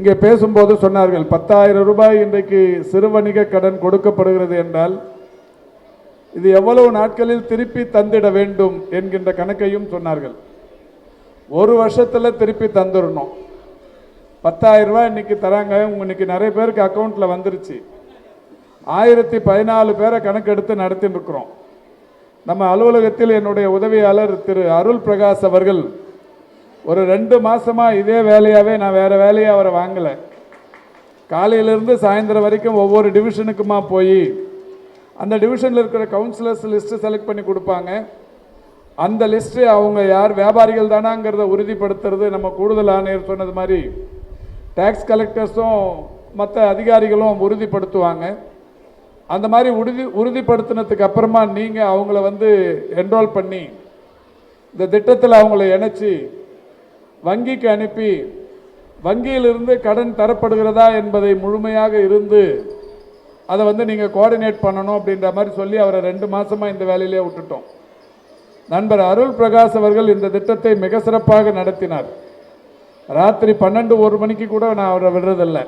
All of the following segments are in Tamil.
இங்கே பேசும்போது சொன்னார்கள் பத்தாயிரம் ரூபாய் இன்றைக்கு சிறு வணிக கடன் கொடுக்கப்படுகிறது என்றால் இது எவ்வளவு நாட்களில் திருப்பி தந்திட வேண்டும் என்கின்ற கணக்கையும் சொன்னார்கள். ஒரு வருஷத்தில் திருப்பி தந்துடணும். பத்தாயிரம் ரூபாய் இன்னைக்கு தராங்க உங்க இன்னைக்கு நிறைய பேருக்கு அக்கௌண்ட்ல வந்துருச்சு. ஆயிரத்தி பதினாலு பேரை கணக்கெடுத்து நடத்தின்னு இருக்கிறோம். நம்ம அலுவலகத்தில் என்னுடைய உதவியாளர் திரு அருள் பிரகாஷ் அவர்கள் ஒரு ரெண்டு மாசமா இதே வேலையாவே நான் வேற வேலையை அவரை வாங்கலை. காலையிலேருந்து சாயந்தரம் வரைக்கும் ஒவ்வொரு டிவிஷனுக்குமா போய் அந்த டிவிஷனில் இருக்கிற கவுன்சிலர்ஸ் லிஸ்ட்டு செலக்ட் பண்ணி கொடுப்பாங்க. அந்த லிஸ்ட்டு அவங்க யார் வியாபாரிகள் தானாங்கிறத உறுதிப்படுத்துறது நம்ம கூடுதல் ஆணையர் சொன்னது மாதிரி டேக்ஸ் கலெக்டர்ஸும் மற்ற அதிகாரிகளும் உறுதிப்படுத்துவாங்க. அந்த மாதிரி உறுதி உறுதிப்படுத்தினதுக்கு அப்புறமா நீங்கள் அவங்கள வந்து என்ரோல் பண்ணி இந்த திட்டத்தில் அவங்கள இணைச்சி வங்கிக்கு அனுப்பி வங்கியிலிருந்து கடன் தரப்படுகிறதா என்பதை முழுமையாக இருந்து அதை வந்து நீங்கள் கோஆர்டினேட் பண்ணணும் அப்படின்ற மாதிரி சொல்லி அவரை ரெண்டு மாதமாக இந்த வேலையிலே விட்டுட்டோம். நண்பர் அருள் பிரகாஷ் அவர்கள் இந்த திட்டத்தை மிக சிறப்பாக நடத்தினார். ராத்திரி பன்னெண்டு ஒரு மணிக்கு கூட நான் அவரை விடுறதில்லை.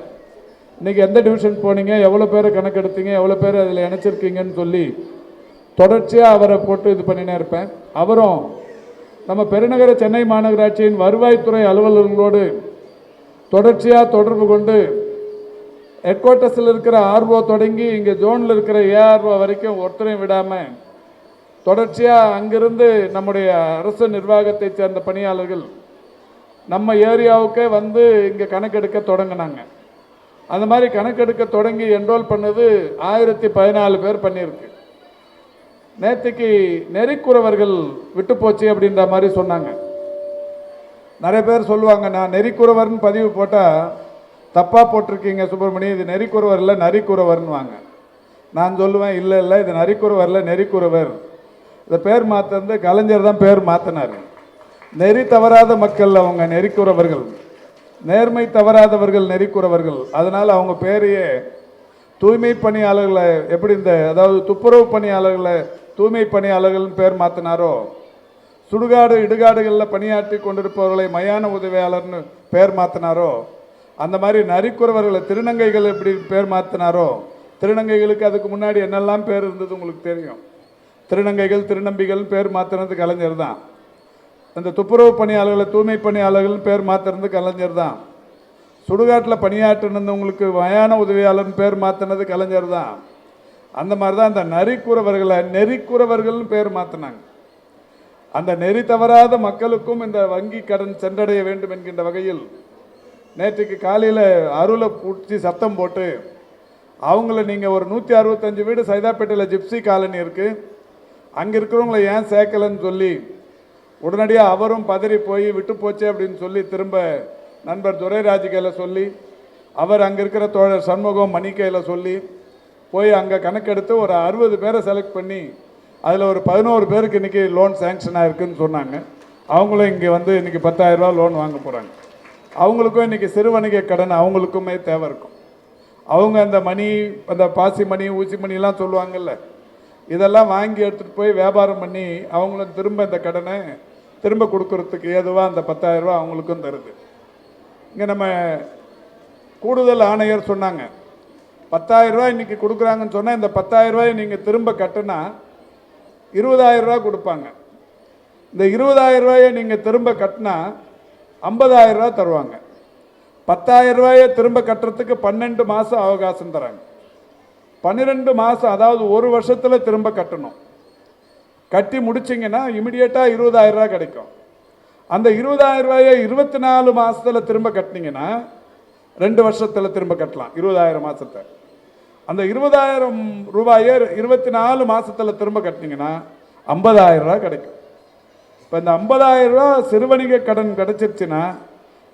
இன்றைக்கி எந்த டிவிஷன் போனீங்க எவ்வளோ பேரை கணக்கெடுத்தீங்க எவ்வளோ பேர் அதில் இணைச்சிருக்கீங்கன்னு சொல்லி தொடர்ச்சியாக அவரை போட்டு இது பண்ணினே இருப்பேன். அவரும் நம்ம பெருநகர சென்னை மாநகராட்சியின் வருவாய்த்துறை அலுவலர்களோடு தொடர்ச்சியாக தொடர்பு கொண்டு ஹெட் குவார்ட்டர்ஸில் இருக்கிற ஆர்ஓ தொடங்கி இங்கே ஜோனில் இருக்கிற ஏஆர்ஓ வரைக்கும் ஒருத்தரையும் விடாமல் தொடர்ச்சியாக அங்கிருந்து நம்முடைய அரசு நிர்வாகத்தை சேர்ந்த பணியாளர்கள் நம்ம ஏரியாவுக்கே வந்து இங்கே கணக்கெடுக்க தொடங்கினாங்க. அந்த மாதிரி கணக்கெடுக்க தொடங்கி என்ரோல் பண்ணது ஆயிரத்தி பதினாலு பேர் பண்ணியிருக்கு. நேற்றுக்கு நெறிக்குறவர்கள் விட்டு போச்சு அப்படின்ற மாதிரி சொன்னாங்க. நிறைய பேர் சொல்லுவாங்க நான் நெறிக்குறவர்னு பதிவு போட்டால் தப்பாக போட்டிருக்கீங்க சுப்பிரமணி இது நெறிக்குறவர் இல்லை நரிக்குறவர்னு வாங்க நான் சொல்லுவேன் இல்லை இல்லை இது நரிக்குறவர் இல்லை நெறிக்குறவர். இந்த பேர் மாற்றுறது கலைஞர் தான் பேர் மாற்றினார் நெறி தவறாத மக்கள் அவங்க நெறிக்குறவர்கள். நேர்மை தவறாதவர்கள் நெறிக்குறவர்கள். அதனால் அவங்க பேரையே தூய்மை பணியாளர்களை எப்படி இந்த அதாவது துப்புரவு பணியாளர்களை தூய்மை பணியாளர்கள்னு பேர் மாற்றினாரோ சுடுகாடு இடுகாடுகளில் பணியாற்றி கொண்டிருப்பவர்களை மயான உதவியாளர்னு பேர் மாற்றினாரோ அந்த மாதிரி நரிக்குறவர்களை திருநங்கைகள் எப்படி பேர் மாற்றினாரோ திருநங்கைகளுக்கு அதுக்கு முன்னாடி என்னெல்லாம் பேர் இருந்தது உங்களுக்கு தெரியும்? திருநங்கைகள் திருநம்பிகள் பேர் மாற்றினது கலைஞர் தான். அந்த துப்புரவு பணியாளர்களை தூய்மை பணியாளர்கள் பேர் மாற்றினது கலைஞர் தான். சுடுகாட்டில் பணியாற்றினவங்களுக்கு மயான உதவியாளர்னு பேர் மாற்றினது கலைஞர் தான். அந்த மாதிரி தான் அந்த நரிக்குறவர்களை நெறிக்குறவர்கள்னு பேர் மாற்றினாங்க அந்த நெறி தவறாத மக்களுக்கும் இந்த வங்கி கடன் சென்றடைய வேண்டும் என்கின்ற வகையில் நேற்றுக்கு காலையில் அருளை பிடிச்சி சத்தம் போட்டு அவங்கள நீங்கள் ஒரு நூற்றி அறுபத்தஞ்சு வீடு சைதாப்பேட்டையில் ஜிப்சி காலனி இருக்குது அங்கே இருக்கிறவங்கள ஏன் சேர்க்கலைன்னு சொல்லி உடனடியாக அவரும் பதறி போய் விட்டு போச்சு அப்படின்னு சொல்லி திரும்ப நண்பர் துரைராஜ் கையில் சொல்லி அவர் அங்கே இருக்கிற தோழர் சண்முகம் மணிக்கையில் சொல்லி போய் அங்கே கணக்கெடுத்து ஒரு அறுபது பேரை செலக்ட் பண்ணி அதில் ஒரு பதினோரு பேருக்கு இன்றைக்கி லோன் சேங்ஷன் ஆயிருக்குன்னு சொன்னாங்க. அவங்களும் இங்கே வந்து இன்றைக்கி பத்தாயிரரூபா லோன் வாங்க போகிறாங்க அவங்களுக்கும் இன்றைக்கி சிறு வணிக கடன் அவங்களுக்குமே தேவை இருக்கும். அவங்க அந்த மணி அந்த பாசி மணி ஊசி மணிலாம் சொல்லுவாங்கல்ல இதெல்லாம் வாங்கி எடுத்துகிட்டு போய் வியாபாரம் பண்ணி அவங்களும் திரும்ப இந்த கடனை திரும்ப கொடுக்கறதுக்கு ஏதுவாக அந்த பத்தாயிரம் ரூபாய் அவங்களுக்கும் தருது. இங்கே நம்ம கூடுதல் ஆணையர் சொன்னாங்க. பத்தாயிரம் ரூபாய் இன்றைக்கி கொடுக்குறாங்கன்னு சொன்னால் இந்த பத்தாயிரம் ரூபாய் நீங்கள் திரும்ப கட்டினா இருபதாயிரம் ரூபா கொடுப்பாங்க. இந்த இருபதாயிரம் ரூபாயை நீங்கள் திரும்ப கட்டினா ஐம்பதாயிரம் ரூபா தருவாங்க. பத்தாயிரம் ரூபாயை திரும்ப கட்டுறதுக்கு பன்னெண்டு மாதம் அவகாசம் தராங்க. பன்னிரெண்டு மாதம் அதாவது ஒரு வருஷத்தில் திரும்ப கட்டணும். கட்டி முடிச்சிங்கன்னா இமிடியேட்டாக இருபதாயிரம் கிடைக்கும். அந்த இருபதாயிரம் ரூபாயை இருபத்தி நாலு மாதத்தில் திரும்ப கட்டினீங்கன்னா ரெண்டு வருஷத்தில் திரும்ப கட்டலாம் இருபதாயிரம் மாதத்தை அந்த இருபதாயிரம் ரூபாயை இருபத்தி நாலு மாதத்தில் திரும்ப கட்டினீங்கன்னா ஐம்பதாயிரம் ரூபாய் கிடைக்கும். இப்போ இந்த ஐம்பதாயிரம் ரூபா சிறுவணிக கடன் கிடைச்சிருச்சுன்னா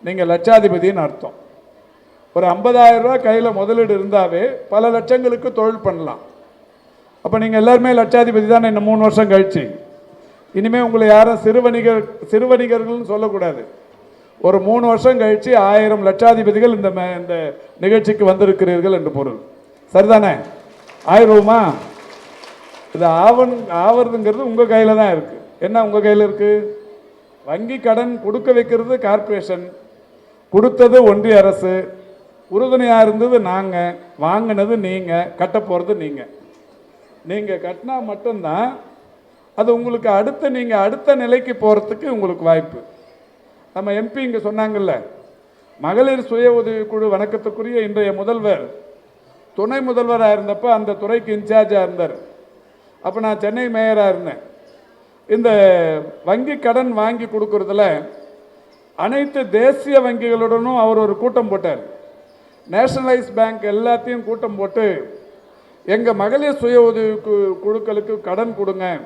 நீங்கள் லட்சாதிபதின்னு அர்த்தம். ஒரு ஐம்பதாயிரம் ரூபா கையில் முதலீடு இருந்தாவே பல லட்சங்களுக்கு தொழில் பண்ணலாம். அப்போ நீங்கள் எல்லாருமே லட்சாதிபதி தானே இன்னும் மூணு வருஷம் கழிச்சு. இனிமேல் உங்களை யாரும் சிறுவணிகர் சிறுவணிகர்கள்னு சொல்லக்கூடாது. ஒரு மூணு வருஷம் கழிச்சு ஆயிரம் லட்சாதிபதிகள் இந்த ம- இந்த நிகழ்ச்சிக்கு வந்திருக்கிறீர்கள் என்று பொருள். சரிதானே? ஆயிரமா இது ஆவன் ஆவறதுங்கிறது உங்கள் கையில் தான் இருக்குது என்ன உங்கள் கையில் இருக்குது வங்கி கடன் கொடுக்க வைக்கிறது கார்ப்பரேஷன். கொடுத்தது ஒன்றிய அரசு. உறுதுணையாக இருந்தது நாங்கள் வாங்கினது நீங்கள் கட்ட போகிறது நீங்கள் நீங்கள் கட்டினா மட்டும்தான் அது உங்களுக்கு அடுத்த நீங்கள் அடுத்த நிலைக்கு போகிறதுக்கு உங்களுக்கு வாய்ப்பு. நம்ம எம்பி இங்கே சொன்னாங்கல்ல மகளிர் சுய உதவிக்குழு வணக்கத்துக்குரிய இன்றைய முதல்வர் துணை முதல்வராக இருந்தப்போ அந்த துறைக்கு இன்சார்ஜாக இருந்தார். அப்போ நான் சென்னை மேயராக இருந்தேன். இந்த வங்கி கடன் வாங்கி கொடுக்கறதுல அனைத்து தேசிய வங்கிகளுடனும் அவர் ஒரு கூட்டம் போட்டார். நேஷனலைஸ் பேங்க் எல்லாத்தையும் கூட்டம் போட்டு எங்கள் மகளிர் சுய உதவி கு- குழுக்களுக்கு கடன் கொடுங்க.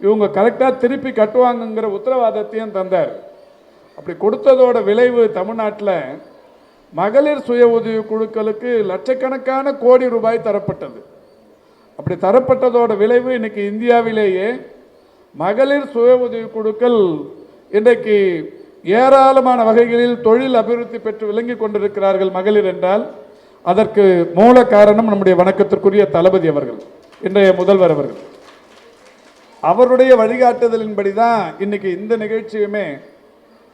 இவங்க கரெக்டாக திருப்பி கட்டுவாங்கங்கிற உத்தரவாதத்தையும் தந்தார். அப்படி கொடுத்ததோட விளைவு தமிழ்நாட்டில் மகளிர் சுய உதவி குழுக்களுக்கு லட்சக்கணக்கான கோடி ரூபாய் தரப்பட்டது. அப்படி தரப்பட்டதோட விளைவு இன்னைக்கு இந்தியாவிலேயே மகளிர் சுய உதவி குழுக்கள் இன்றைக்கு ஏராளமான வகைகளில் தொழில் அபிவிருத்தி பெற்று விளங்கி கொண்டிருக்கிறார்கள் மகளிர் என்றால் அதற்கு மூல காரணம் நம்முடைய வணக்கத்திற்குரிய தளபதி அவர்கள் இன்றைய முதல்வர் அவர்கள். அவருடைய வழிகாட்டுதலின்படி தான் இன்னைக்கு இந்த நிகழ்ச்சியுமே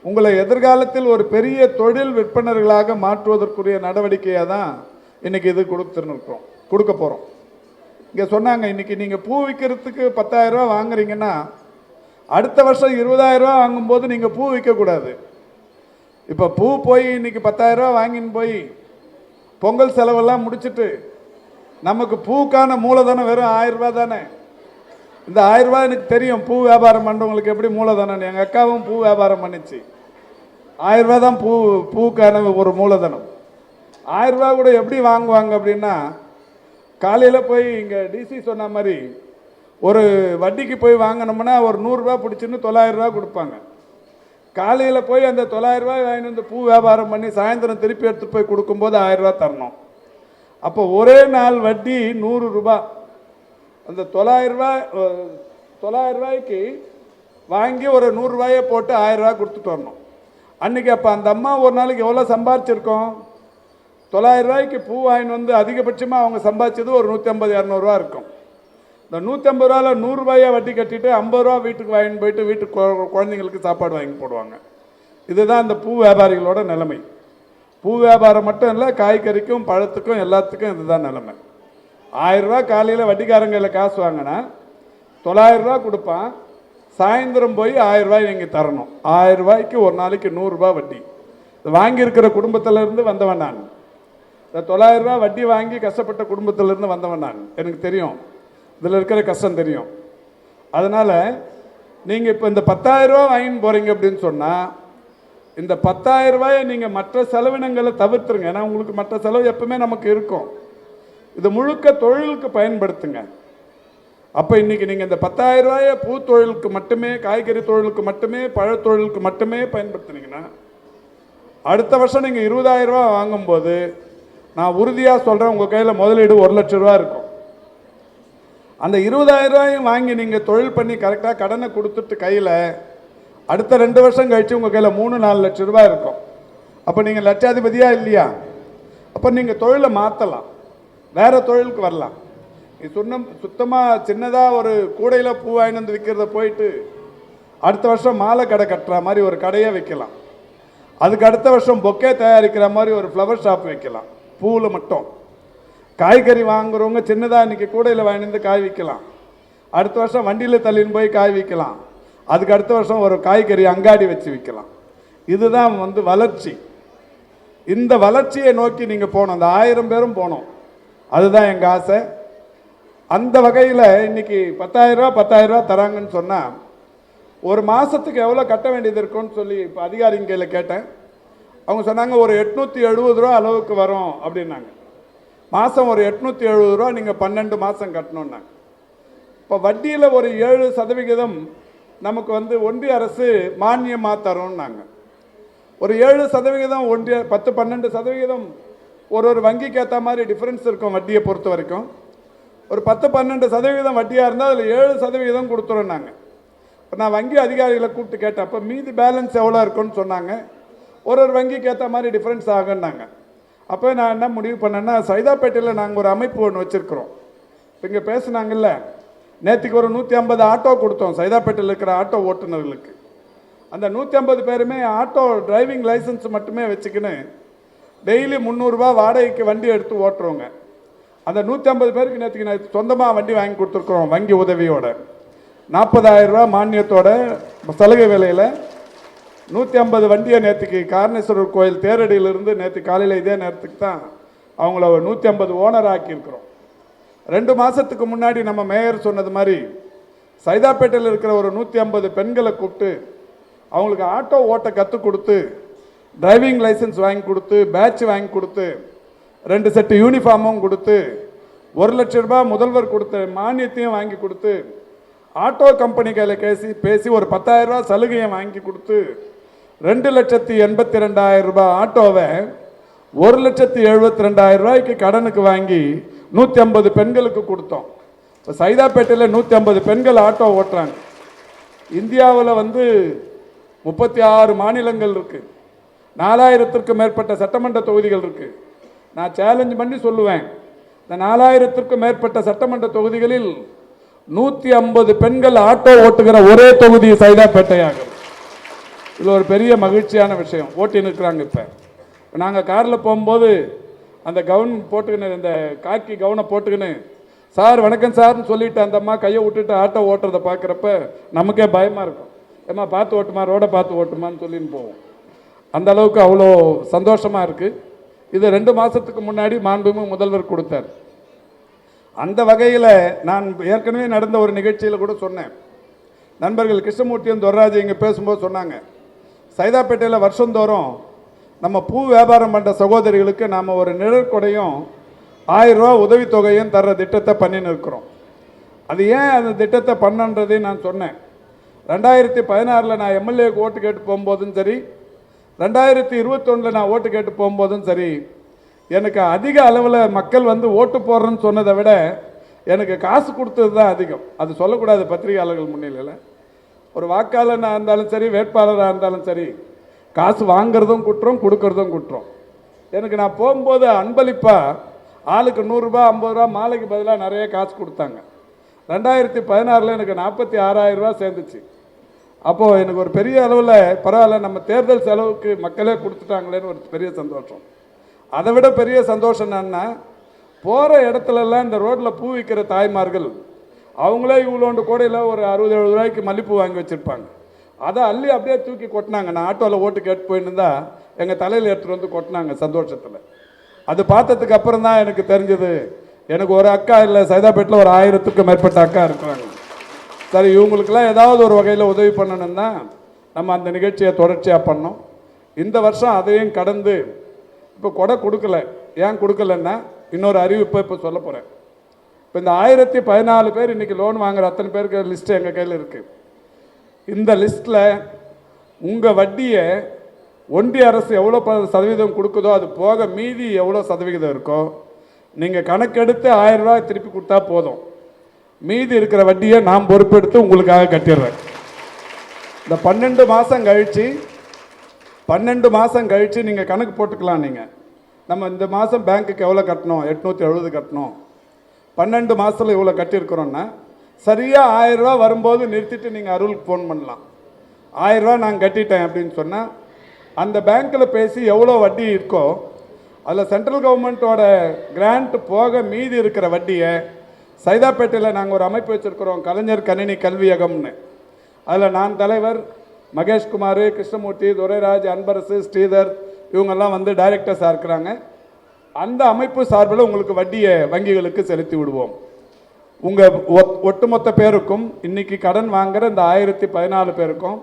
உங்களை எதிர்காலத்தில் ஒரு பெரிய தொழில் விற்பனர்களாக மாற்றுவதற்குரிய நடவடிக்கையாக தான் இன்றைக்கி இது கொடுத்துருக்கோம் கொடுக்க போகிறோம் இங்கே சொன்னாங்க இன்றைக்கி நீங்கள் பூ விற்கிறதுக்கு பத்தாயிரம் வாங்குறீங்கன்னா அடுத்த வருஷம் இருபதாயிரம் வாங்கும்போது நீங்கள் பூ விற்கக்கூடாது இப்போ பூ போய் இன்னைக்கு பத்தாயிரம் வாங்கின்னு போய் பொங்கல் செலவெல்லாம் முடிச்சுட்டு நமக்கு பூக்கான மூலதனம் வெறும் ஆயிரரூபா தானே? இந்த ஆயிரரூபா எனக்கு தெரியும். பூ வியாபாரம் பண்ணுறவங்களுக்கு எப்படி மூலதனம் எங்கள் அக்காவும் பூ வியாபாரம் பண்ணிச்சு. ஆயிரம் தான் பூ பூக்கான ஒரு மூலதனம். ஆயிரரூபா கூட எப்படி வாங்குவாங்க அப்படின்னா காலையில் போய் இங்கே டிசி சொன்ன மாதிரி ஒரு வட்டிக்கு போய் வாங்கினோம்னா ஒரு நூறுரூவா பிடிச்சின்னு தொள்ளாயிரம் ரூபாய் கொடுப்பாங்க. காலையில் போய் அந்த தொள்ளாயிரம் ரூபாய் வாங்கிட்டு வந்து பூ வியாபாரம் பண்ணி சாயந்தரம் திருப்பி எடுத்துகிட்டு போய் கொடுக்கும்போது ஆயிரம் தரணும். அப்போ ஒரே நாள் வட்டி நூறு ரூபாய் அந்த தொள்ளாயிரம் ரூபாய் ரூபாய்க்கு வாங்கி ஒரு நூறுரூவாயை போட்டு ஆயிரம் கொடுத்துட்டு வரணும். அன்றைக்கி அப்போ அந்த அம்மா ஒரு நாளைக்கு எவ்வளோ சம்பாரிச்சிருக்கோம்? தொள்ளாயிரம் ரூபாய்க்கு பூ வாங்கின்னு வந்து அதிகபட்சமாக அவங்க சம்பாதிச்சது ஒரு நூற்றி ஐம்பது இரநூறுவா இருக்கும். இந்த நூற்றி ஐம்பது ரூபாவில் நூறுரூபாயை வட்டி கட்டிட்டு ஐம்பது ரூபா வீட்டுக்கு வாங்கின்னு போயிட்டு வீட்டுக்கு குழந்தைங்களுக்கு சாப்பாடு வாங்கி போடுவாங்க. இதுதான் இந்த பூ வியாபாரிகளோட நிலைமை. பூ வியாபாரம் மட்டும் இல்லை காய்கறிக்கும் பழத்துக்கும் எல்லாத்துக்கும் இதுதான் நிலைமை. ஆயிரரூவா காலையில் வட்டிக்காரங்களில் காசு வாங்கினா தொள்ளாயிரம் கொடுப்பான். சாயந்தரம் போய் ஆயிரம் ரூபாய் நீங்கள் தரணும். ஆயிரரூவாய்க்கு ஒரு நாளைக்கு நூறுரூபா வட்டி. வாங்கியிருக்கிற குடும்பத்திலேருந்து வந்தவன் நான். இந்த தொள்ளாயிரரூவா வட்டி வாங்கி கஷ்டப்பட்ட குடும்பத்திலேருந்து வந்தவன் நான். எனக்கு தெரியும். இதில் இருக்கிற கஷ்டம் தெரியும். அதனால் நீங்கள் இப்போ இந்த பத்தாயிரரூவா வாங்கின்னு போகிறீங்க அப்படின்னு சொன்னால் இந்த பத்தாயிரரூவாயை நீங்கள் மற்ற செலவினங்களை தவிர்த்துருங்க. ஏன்னா உங்களுக்கு மற்ற செலவு எப்பவுமே நமக்கு இருக்கும். இது முழுக்க தொழிலுக்கு பயன்படுத்துங்க. அப்போ இன்றைக்கி நீங்கள் இந்த பத்தாயிரம் ரூபாயை பூ தொழிலுக்கு மட்டுமே காய்கறி தொழிலுக்கு மட்டுமே பழத்தொழிலுக்கு மட்டுமே பயன்படுத்துனீங்கன்னா அடுத்த வருஷம் நீங்கள் இருபதாயிரம் ரூபா வாங்கும்போது நான் உறுதியாக சொல்கிறேன் உங்கள் கையில் முதலீடு ஒரு லட்ச ரூபா இருக்கும். அந்த இருபதாயிரம் ரூபாயும் வாங்கி நீங்கள் தொழில் பண்ணி கரெக்டாக கடனை கொடுத்துட்டு கையில் அடுத்த ரெண்டு வருஷம் கழித்து உங்கள் கையில் மூணு நாலு லட்ச ரூபாய் இருக்கும். அப்போ நீங்கள் லட்சாதிபதியாக இல்லையா? அப்போ நீங்கள் தொழிலை மாற்றலாம் வேறு தொழிலுக்கு வரலாம். நீ சொன்ன சுத்தமாக சின்னதாக ஒரு கூடையில் பூ வாங்கிட்டு வந்து விற்கிறத போயிட்டு அடுத்த வருஷம் மாலை கடை கட்டுற மாதிரி ஒரு கடையை வைக்கலாம். அதுக்கு அடுத்த வருஷம் பொக்கே தயாரிக்கிற மாதிரி ஒரு ஃப்ளவர் ஷாப் வைக்கலாம். பூவில் மட்டும். காய்கறி வாங்குறவங்க சின்னதாக இன்றைக்கி கூடையில் வாங்கிட்டு வந்து காய் விற்கலாம் அடுத்த வருஷம் வண்டியில் தள்ளின்னு போய் காய் விற்கலாம் அதுக்கு அடுத்த வருஷம் ஒரு காய்கறி அங்காடி வச்சு விற்கலாம் இதுதான் வந்து வளர்ச்சி. இந்த வளர்ச்சியை நோக்கி நீங்கள் போகணும். அந்த ஆயிரம் பேரும் போனோம் அதுதான் எங்கள் ஆசை. அந்த வகையில் இன்னைக்கு பத்தாயிரம் ரூபா பத்தாயிரம் ரூபா தராங்கன்னு சொன்னால் ஒரு மாதத்துக்கு எவ்வளோ கட்ட வேண்டியது இருக்கும்னு சொல்லி இப்போ அதிகாரிங்க கையில் கேட்டேன். அவங்க சொன்னாங்க ஒரு எட்நூற்றி எழுபது ரூபா அளவுக்கு வரும் அப்படின்னாங்க. மாதம் ஒரு எட்நூற்றி எழுபது ரூபா நீங்கள் பன்னெண்டு மாதம் கட்டணுன்னாங்க இப்போ வட்டியில் ஒரு ஏழு சதவிகிதம் நமக்கு வந்து ஒன்றிய அரசு மானியமாக தரோன்னாங்க ஒரு ஏழு சதவிகிதம் ஒன்றிய பத்து பன்னெண்டு சதவிகிதம் ஒரு ஒரு வங்கிக்கு ஏற்ற மாதிரி டிஃப்ரென்ஸ் இருக்கும் வட்டியை பொறுத்த வரைக்கும். ஒரு பத்து பன்னெண்டு சதவீதம் வட்டியாக இருந்தால் அதில் ஏழு சதவிகிதம் நாங்கள் இப்போ நான் வங்கி அதிகாரிகளை கூப்பிட்டு கேட்டேன் அப்போ மீதி பேலன்ஸ் எவ்வளோ இருக்குன்னு சொன்னாங்க. ஒரு ஒரு வங்கிக்கு ஏற்ற மாதிரி டிஃப்ரென்ஸ் ஆகுன்னாங்க அப்போ நான் என்ன முடிவு பண்ணேன்னா சைதாப்பேட்டையில் நாங்கள் ஒரு அமைப்பு ஒன்று வச்சுருக்குறோம். இப்போ இங்கே பேசுனாங்கல்ல நேற்றுக்கு ஒரு நூற்றி ஐம்பது ஆட்டோ கொடுத்தோம் சைதாப்பேட்டையில் இருக்கிற ஆட்டோ ஓட்டுநர்களுக்கு. அந்த நூற்றி ஐம்பது பேருமே ஆட்டோ டிரைவிங் லைசன்ஸ் மட்டுமே வச்சுக்கின்னு டெய்லி முந்நூறுரூவா வாடகைக்கு வண்டி எடுத்து ஓட்டுறவங்க. அந்த நூற்றி ஐம்பது பேருக்கு நேற்றுக்கு நான் சொந்தமாக வண்டி வாங்கி கொடுத்துருக்குறோம் வங்கி உதவியோட. நாற்பதாயிரரூவா மானியத்தோட சலுகை விலையில் நூற்றி ஐம்பது வண்டியை நேற்றுக்கு காரணேஸ்வரர் கோயில் தேரடியிலிருந்து நேற்று காலையில் இதே நேரத்துக்கு தான் அவங்கள நூற்றி ஐம்பது ஓனர் ஆக்கியிருக்கிறோம். ரெண்டு மாதத்துக்கு முன்னாடி நம்ம மேயர் சொன்னது மாதிரி சைதாப்பேட்டையில் இருக்கிற ஒரு நூற்றி ஐம்பது பெண்களை கூப்பிட்டு அவங்களுக்கு ஆட்டோ ஓட்ட கற்றுக் கொடுத்து டிரைவிங் லைசன்ஸ் வாங்கி கொடுத்து பேட்ச் வாங்கி கொடுத்து ரெண்டு செட்டு யூனிஃபார்மும் கொடுத்து ஒரு லட்ச ரூபாய் முதல்வர் கொடுத்த மானியத்தையும் வாங்கி கொடுத்து ஆட்டோ கம்பெனி கையில் பேசி பேசி ஒரு பத்தாயிரரூபா சலுகையை வாங்கி கொடுத்து ரெண்டு லட்சத்தி எண்பத்தி ரெண்டாயிரம் ரூபாய் ஆட்டோவை ஒரு லட்சத்தி எழுபத்தி ரெண்டாயிரம் ரூபாய்க்கு கடனுக்கு வாங்கி நூற்றி ஐம்பது பெண்களுக்கு கொடுத்தோம். இப்போ சைதாப்பேட்டையில் நூற்றி ஐம்பது பெண்கள் ஆட்டோ ஓட்டுறாங்க. இந்தியாவில் வந்து முப்பத்தி ஆறு மாநிலங்கள் இருக்குது நாலாயிரத்திற்கும் மேற்பட்ட சட்டமன்ற தொகுதிகள் இருக்குது நான் சேலஞ்ச் பண்ணி சொல்லுவேன். இந்த நாலாயிரத்திற்கும் மேற்பட்ட சட்டமன்ற தொகுதிகளில் நூற்றி ஐம்பது பெண்கள் ஆட்டோ ஓட்டுகிற ஒரே தொகுதி சைதாப்பேட்டையாகும் இது ஒரு பெரிய மகிழ்ச்சியான விஷயம். ஓட்டி நிற்கிறாங்க இப்போ. நாங்கள் காரில் போகும்போது அந்த கவுன் போட்டுக்கின்னு இந்த காக்கி கவுனை போட்டுக்கின்னு சார் வணக்கம் சார்னு சொல்லிட்டு அந்த அம்மா கையை விட்டுட்டு ஆட்டோ ஓட்டுறதை பார்க்குறப்ப நமக்கே பயமாக இருக்கும். ஏம்மா பார்த்து ஓட்டுமா? ரோடை பார்த்து ஓட்டுமான்னு சொல்லின்னு போவோம். அந்த அளவுக்கு அவ்வளோ சந்தோஷமாக இருக்குது இது ரெண்டு மாதத்துக்கு முன்னாடி மாண்புமிகு முதல்வர் கொடுத்தார். அந்த வகையில் நான் ஏற்கனவே நடந்த ஒரு நிகழ்ச்சியில் கூட சொன்னேன். நண்பர்கள் கிருஷ்ணமூர்த்தியும் துர்ராஜ் இங்கே பேசும்போது சொன்னாங்க. சைதாப்பேட்டையில் வருஷந்தோறும் நம்ம பூ வியாபாரம் பண்ணுற சகோதரிகளுக்கு நாம் ஒரு நிழற்கொடையும் ஆயிரம் ரூபா உதவித்தொகையும் தர்ற திட்டத்தை பண்ணின்னு இருக்கிறோம். அது ஏன் அந்த திட்டத்தை பண்ணன்றதையும் நான் சொன்னேன். ரெண்டாயிரத்தி பதினாறில் நான் எம்எல்ஏக்கு ஓட்டு கேட்டு போகும்போதும் சரி ரெண்டாயிரத்தி இருபத்தொன்னில் நான் ஓட்டு கேட்டு போகும்போதும் சரி எனக்கு அதிக அளவில் மக்கள் வந்து ஓட்டு போடுறேன்னு சொன்னதை விட எனக்கு காசு கொடுத்தது தான் அதிகம். அது சொல்லக்கூடாது பத்திரிகையாளர்கள் முன்னிலையில். ஒரு வாக்காளனாக இருந்தாலும் சரி வேட்பாளராக இருந்தாலும் சரி காசு வாங்குறதும் குற்றம் கொடுக்கறதும் குற்றம். எனக்கு நான் போகும்போது அன்பளிப்பாக ஆளுக்கு நூறுரூபா ஐம்பது ரூபா மாலைக்கு பதிலாக நிறைய காசு கொடுத்தாங்க. ரெண்டாயிரத்தி பதினாறில் எனக்கு நாற்பத்தி ஆறாயிரம் ரூபா சேர்ந்துச்சு. அப்போது எனக்கு ஒரு பெரிய அளவில் பரவாயில்ல நம்ம தேர்தல் செலவுக்கு மக்களே கொடுத்துட்டாங்களேன்னு ஒரு பெரிய சந்தோஷம். அதை விட பெரிய சந்தோஷம் என்னன்னா போகிற இடத்துலலாம் இந்த ரோட்டில் பூ விற்கிற தாய்மார்கள் அவங்களே இவ்வளோண்டு கூடையில் ஒரு அறுபது எழுபது ரூபாய்க்கு மல்லிப்பூ வாங்கி வச்சுருப்பாங்க. அதை அள்ளி அப்படியே தூக்கி கொட்டினாங்க. நான் ஆட்டோவில் ஓட்டு கேட்டு போயிருந்தா எங்கள் தலையில் எடுத்துகிட்டு வந்து கொட்டினாங்க சந்தோஷத்தில். அது பார்த்ததுக்கு அப்புறம் தான் எனக்கு தெரிஞ்சது எனக்கு ஒரு அக்கா இல்லை சைதாப்பேட்டில் ஒரு ஆயிரத்துக்கும் மேற்பட்ட அக்கா இருக்கிறாங்க. சரி இவங்களுக்கெல்லாம் ஏதாவது ஒரு வகையில் உதவி பண்ணணும்னா நம்ம அந்த நிகழ்ச்சியை தொடர்ச்சியாக பண்ணோம். இந்த வருஷம் அதையும் கடந்து இப்போ கொடை கொடுக்கல. ஏன் கொடுக்கலன்னா இன்னொரு அறிவிப்பை இப்போ சொல்ல போகிறேன் இப்போ இந்த ஆயிரத்தி பதினாலு பேர் இன்றைக்கி லோன் வாங்குகிற அத்தனை பேருக்கு லிஸ்ட்டு எங்கள் கையில் இருக்குது இந்த லிஸ்ட்டில் உங்கள் வட்டியை ஒன்றிய அரசு எவ்வளோ ப- சதவீதம் கொடுக்குதோ அது போக மீதி எவ்வளோ சதவிகிதம் இருக்கோ நீங்கள் கணக்கெடுத்து ஆயிரம் ரூபாய் திருப்பி கொடுத்தா போதும். மீதி இருக்கிற வட்டியை நான் பொறுப்பெடுத்து உங்களுக்காக கட்டிடுறேன். இந்த பன்னெண்டு மாதம் கழித்து பன்னெண்டு மாதம் கழித்து நீங்கள் கணக்கு போட்டுக்கலாம் நீங்கள் நம்ம இந்த மாதம் பேங்க்குக்கு எவ்வளோ கட்டணும்? எட்நூற்றி எழுபது கட்டணும். பன்னெண்டு மாதத்தில் இவ்வளோ கட்டியிருக்கிறோன்னா சரியாக ஆயிரரூவா வரும்போது நிறுத்திட்டு நீங்கள் அருளுக்கு ஃபோன் பண்ணலாம். ஆயிரரூவா நான் கட்டிட்டேன் அப்படின்னு சொன்னால் அந்த பேங்க்கில் பேசி எவ்வளோ வட்டி இருக்கோ அதில் சென்ட்ரல் கவர்மெண்ட்டோட கிராண்ட் போக மீதி இருக்கிற வட்டியை சைதாப்பேட்டையில் நாங்கள் ஒரு அமைப்பு வச்சுருக்கிறோம் கலைஞர் கணினி கல்வியகம்னு. அதில் நான் தலைவர் மகேஷ்குமார் கிருஷ்ணமூர்த்தி துரைராஜ் அன்பரசு ஸ்ரீதர் இவங்கெல்லாம் வந்து டைரக்டர்ஸாக இருக்கிறாங்க. அந்த அமைப்பு சார்பில் உங்களுக்கு வட்டியை வங்கிகளுக்கு செலுத்தி விடுவோம். உங்கள் ஒட்டுமொத்த பேருக்கும் இன்னைக்கு கடன் வாங்குகிற இந்த ஆயிரத்தி பதினாலு பேருக்கும்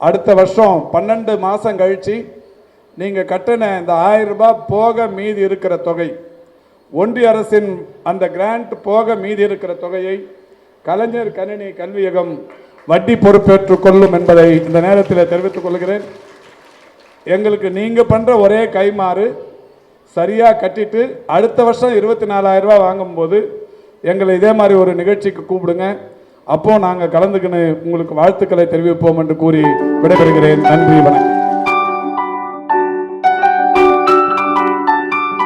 அடுத்த வருஷம் பன்னெண்டு மாதம் கழித்து நீங்கள் கட்டின இந்த ஆயிரம் ரூபாய் போக மீதி இருக்கிற தொகை ஒன்றிய அரசின் அந்த கிராண்ட் போக மீதி இருக்கிற தொகையை கலைஞர் கணினி கல்வியகம் வட்டி பொறுப்பேற்றுக் கொள்ளும் என்பதை இந்த நேரத்தில் தெரிவித்துக் கொள்கிறேன். எங்களுக்கு நீங்கள் பண்ணுற ஒரே கைமாறு சரியாக கட்டிட்டு அடுத்த வருஷம் இருபத்தி நாலாயிரம் ரூபாய் வாங்கும்போது எங்களை இதே மாதிரி ஒரு நிகழ்ச்சிக்கு கூப்பிடுங்க. அப்போது நாங்கள் கலந்துக்கின்னு உங்களுக்கு வாழ்த்துக்களை தெரிவிப்போம் என்று கூறி விடைபெறுகிறேன். நன்றி வணக்கம்.